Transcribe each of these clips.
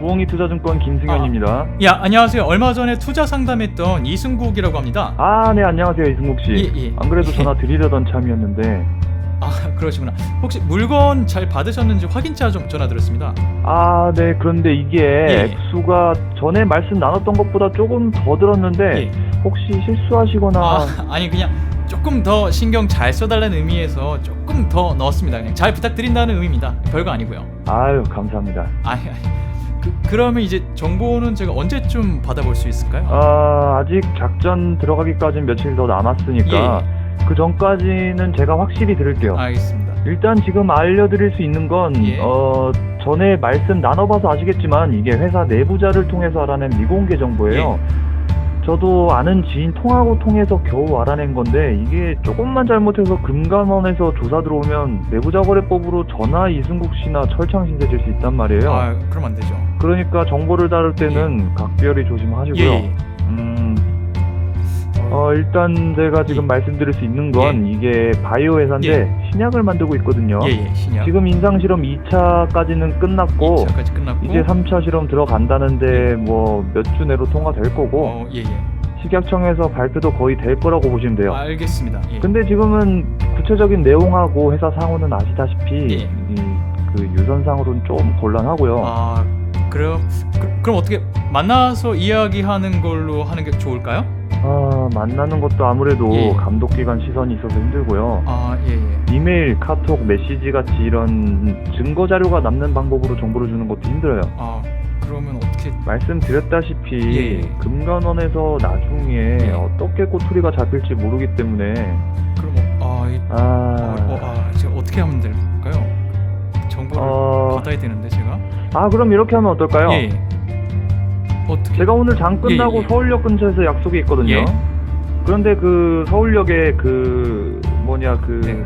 부엉이 투자증권 김승현입니다. 야 안녕하세요. 얼마 전에 투자 상담했던 이승국이라고 합니다. 아, 네, 안녕하세요, 이승국 씨. 예, 예. 안 그래도 예. 전화 드리려던 참이었는데, 아 그러시구나. 혹시 물건 잘 받으셨는지 확인차 좀 전화 드렸습니다. 아, 네, 그런데 이게 예. 액수가 전에 말씀 나눴던 것보다 조금 더 들었는데, 예. 혹시 실수하시거나, 아 아니 그냥 조금 더 신경 잘 써달라는 의미에서 조금 더 넣었습니다. 그냥 잘 부탁드린다는 의미입니다. 별거 아니고요. 아유, 감사합니다. 아니. 그, 그러면 이제 정보는 제가 언제쯤 받아볼 수 있을까요? 아, 아직 작전 들어가기까지는 며칠 더 남았으니까, 그 전까지는 제가 확실히 들을게요. 알겠습니다. 일단 지금 알려드릴 수 있는 건, 예. 어, 전에 말씀 나눠봐서 아시겠지만, 이게 회사 내부자를 통해서 알아낸 미공개 정보예요. 예. 저도 아는 지인 통하고 통해서 겨우 알아낸 건데, 이게 조금만 잘못해서 금감원에서 조사 들어오면 내부자 거래법으로 전화 이승국 씨나 철창 신세 질 수 있단 말이에요. 아 그럼 안 되죠. 그러니까 정보를 다룰 때는 각별히 조심하시고요. 예. 음, 어, 일단 제가 지금 예. 말씀드릴 수 있는 건 이게 바이오 회사인데 신약을 만들고 있거든요. 예 예 신약. 지금 인상 실험 2차까지는 끝났고 2차까지 끝났고. 이제 3차 실험 들어간다는데 뭐몇 주 내로 통과될 거고 어 예 예. 식약청에서 발표도 거의 될 거라고 보시면 돼요. 알겠습니다. 예. 근데 지금은 구체적인 내용하고 회사 상호는 아시다시피 예. 이, 그 유선상으로는 좀 곤란하고요. 아 그럼 그, 그럼 어떻게 만나서 이야기하는 걸로 하는 게 좋을까요? 아, 만나는 것도 아무래도 예. 감독기관 시선이 있어서 힘들고요. 아 예 예. 이메일, 카톡, 메시지 같이 이런 증거 자료가 남는 방법으로 정보를 주는 것도 힘들어요. 아 그러면 어떻게? 말씀드렸다시피 예. 금관원에서 나중에 예. 어떻게 꼬투리가 잡힐지 모르기 때문에 그럼 어, 아, 이, 아, 어, 어, 아 제가 어떻게 하면 될까요? 정보를 어, 받아야 되는데 제가. 아 그럼 이렇게 하면 어떨까요? 예. 어떻게? 제가 오늘 장 끝나고 예, 예. 서울역 근처에서 약속이 있거든요. 예. 그런데 그 서울역에 그 뭐냐 그 네.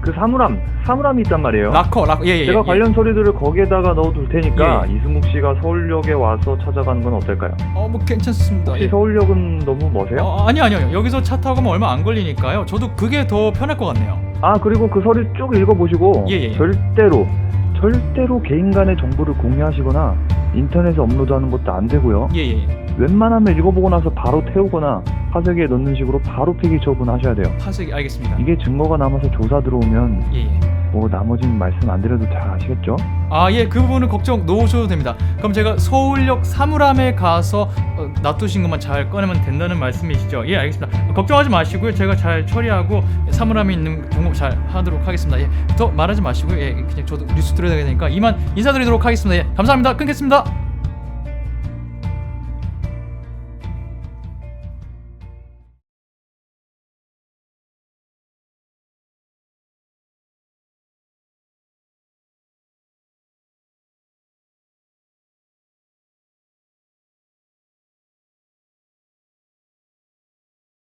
그 사물함 사물함이 있단 말이에요. 라커 라커 예예. 제가 관련 서류들을 거기에다가 넣어둘 테니까 예. 이승국 씨가 서울역에 와서 찾아가는 건 어떨까요? 어 뭐 괜찮습니다. 혹시 예. 서울역은 너무 머세요? 어, 아니 아니요 여기서 차 타고 가면 얼마 안 걸리니까요. 저도 그게 더 편할 것 같네요. 아 그리고 그 서류 쭉 읽어보시고 예, 예. 절대로 절대로 개인 간의 정보를 공유하시거나 인터넷에 업로드하는 것도 안 되고요. 예예. 웬만하면 읽어보고 나서 바로 태우거나 화석에 넣는 식으로 바로 필기 처분하셔야 돼요. 파쇄기 알겠습니다. 이게 증거가 남아서 조사 들어오면 예 예. 뭐 나머지는 말씀 안 드려도 잘 아시겠죠? 아, 예, 그 부분은 걱정 놓으셔도 됩니다. 그럼 제가 서울역 사물함에 가서 어, 놔두신 것만 잘 꺼내면 된다는 말씀이시죠? 예, 알겠습니다. 걱정하지 마시고요. 제가 잘 처리하고 사물함에 있는 공급 잘 하도록 하겠습니다. 예, 더 말하지 마시고요. 예, 그냥 저도 뉴스 들어야 되니까 이만 인사드리도록 하겠습니다. 예, 감사합니다. 끊겠습니다.